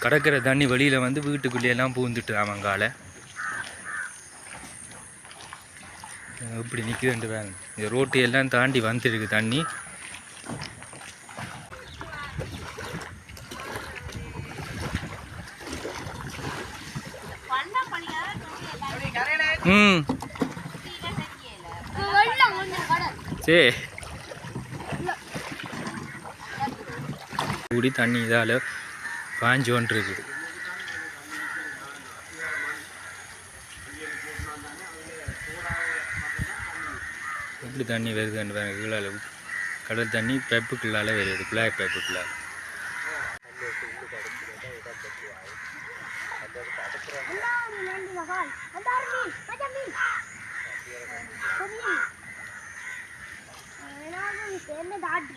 கடற்கரை தண்ணி வெளியில் வந்து வீட்டுக்குள்ளேயெல்லாம் பூந்துட்டு அவங்கால. இப்படி நிற்குதுண்டு வேங்க இந்த ரோட்டு எல்லாம் தாண்டி வந்துருக்கு தண்ணி. ம். வெள்ளம் கொஞ்சம் கடல். சே கூடி தண்ணி இதால் பாஞ்சு வந்துருக்கு உப்பு தண்ணி வருதுன்னு பாருங்க கீழால கடல் தண்ணி பைப்புக்குள்ளால வருது பிளாக் பைப்புக்குள்ளால எல்லாரும் என்ன தாட்டு.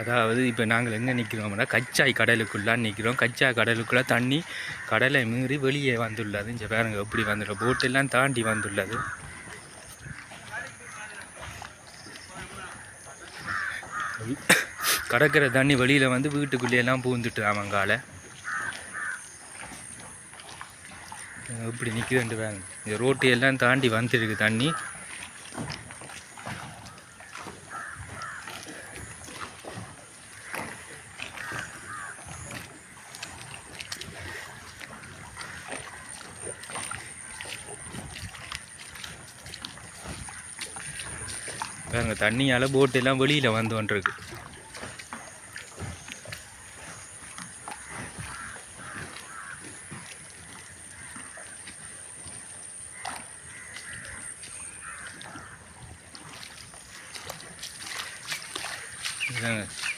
அதாவது இப்போ நாங்கள் எங்கே நிற்கிறோம்னா கச்சாய் கடலுக்குள்ளான் நிற்கிறோம் கச்சாய் கடலுக்குள்ளே தண்ணி கடலை மீறி வெளியே வந்துள்ளது. இங்கே பாருங்க எப்படி வந்துள்ள போட்டெல்லாம் தாண்டி வந்துள்ளது. கடற்கரை தண்ணி வெளியில் வந்து வீட்டுக்குள்ளேயெல்லாம் பூந்துட்டு அவங்கால எப்படி நிற்குதுண்டு வேங்க இந்த ரோட்டையெல்லாம் தாண்டி வந்துருக்கு தண்ணி. பாருங்க தண்ணியால் போட்டெல்லாம் வெளியில் வந்து வந்துருக்கு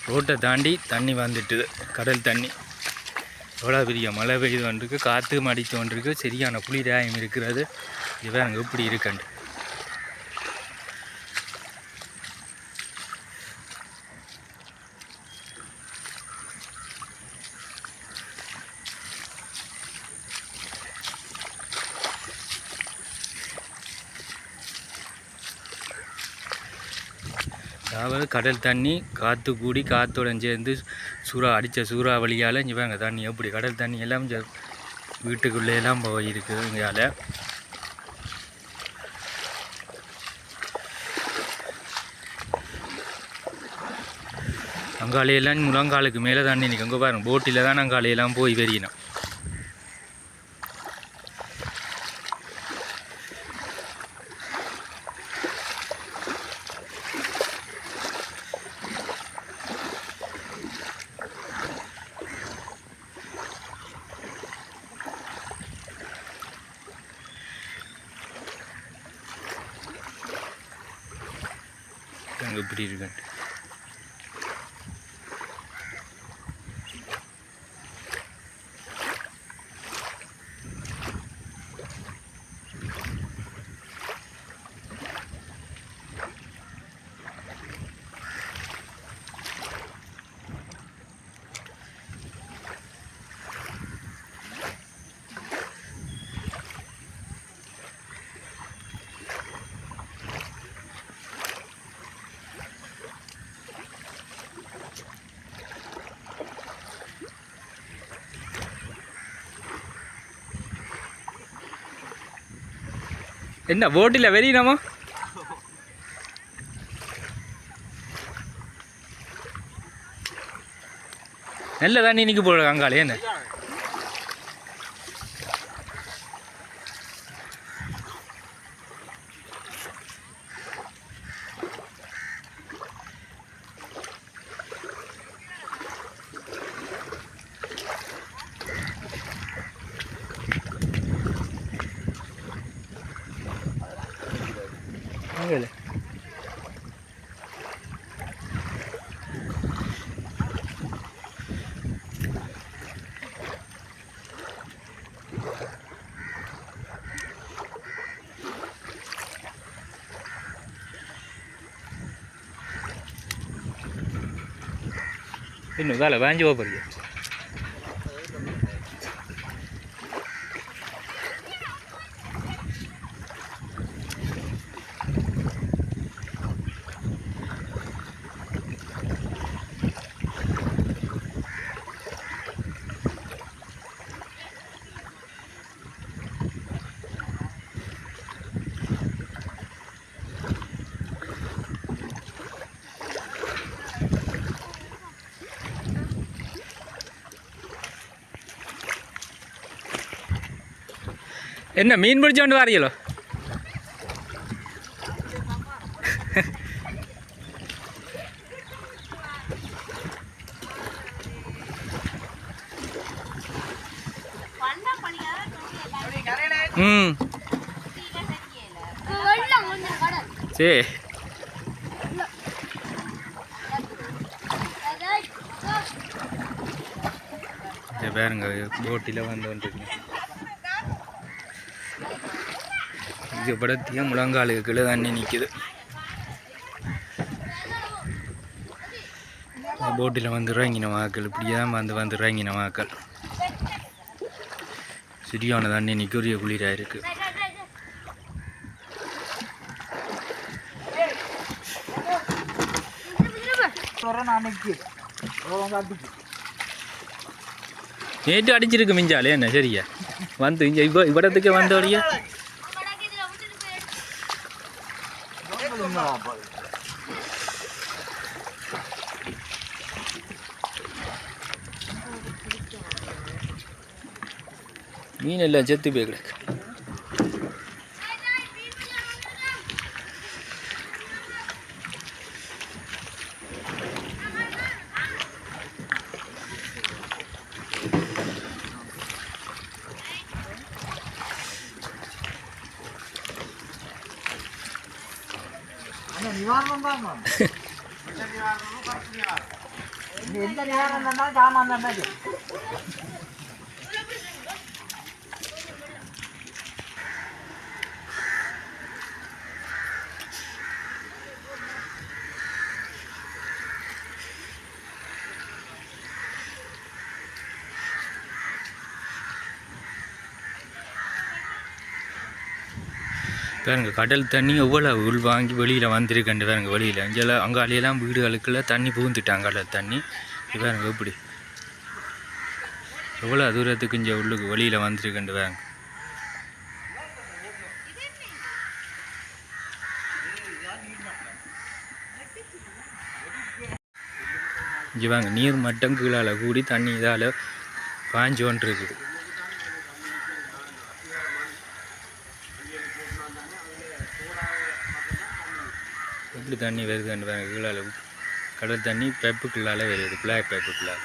ரோட்டை தாண்டி தண்ணி வந்துட்டுது கடல் தண்ணி. எவ்வளோ பெரிய மழை பெய்து வந்துருக்கு காற்று மடித்து வந்துருக்கு சரியான குளிராயம் இருக்கிறது. இதுதான் அங்கே எப்படி இருக்கண்டு அதாவது கடல் தண்ணி காற்று கூடி காற்றுடன் சேர்ந்து சூறா அடித்த சூறாவளியால் இங்கே பாருங்க தண்ணி எப்படி கடல் தண்ணி எல்லாம் இங்க வீட்டுக்குள்ளே எல்லாம் போயிருக்குது இங்கால அங்காலையெல்லாம் முழங்காலுக்கு மேலே தண்ணி நிற்கும் அங்கே பாருங்க போட்டில் தான் அங்காலையெல்லாம் போய் வெறியினோம் அங்கே என்ன போட்டில் வெறியணுமா நல்லதான் இன்னைக்கு போடுற அங்காளே என்ன? Ini dah lah banjir apa? என்ன மீன் பிடிச்ச கொண்டு வாரீங்களோ? ம். சரி பாருங்க போட்டில் வந்து வந்துருக்கேன் இது படத்தையும் முழங்காலுக்கு கீழே தண்ணி நிற்கிது போட்டில் வந்து இறங்கின வாக்கள் இப்படியே தான் வந்து வந்து இறங்கின வாக்கள். சரியான தண்ணி நிற்கரிய குளிராக இருக்குது நேற்று அடிச்சிருக்கு மிஞ்சாலே என்ன சரியா? வந்து இப்போ இவ்வ இவ்வளத்துக்கு வந்தோடைய மீன் எல்லாம் செத்து போய் கிடக்கு. எந்த நேரம் தான் சாமான் தான். பாருங்க கடல் தண்ணி எவ்வளோ உள் வாங்கி வெளியில் வந்திருக்கேன் பாருங்க வெளியில். அங்கெல்லாம் அங்காலையெல்லாம் வீடுகளுக்கெல்லாம் தண்ணி புகுந்துட்டாங்க கடல் தண்ணி. பாருங்க எப்படி? எவ்வளோ தூரத்துக்கு இங்கே உள்ளுக்கு வெளியில் வந்திருக்கேன் பாருங்க. இங்கே வாங்க நீர் மட்டம் கீழால் கூடி தண்ணி இதால் பாஞ்சு இருக்குது. எப்படி தண்ணி வருதுன்னு பாருங்க கீழால் கடல் தண்ணி பைப்புக்குள்ளால வருது பிளாக் பைப்புக்குள்ளால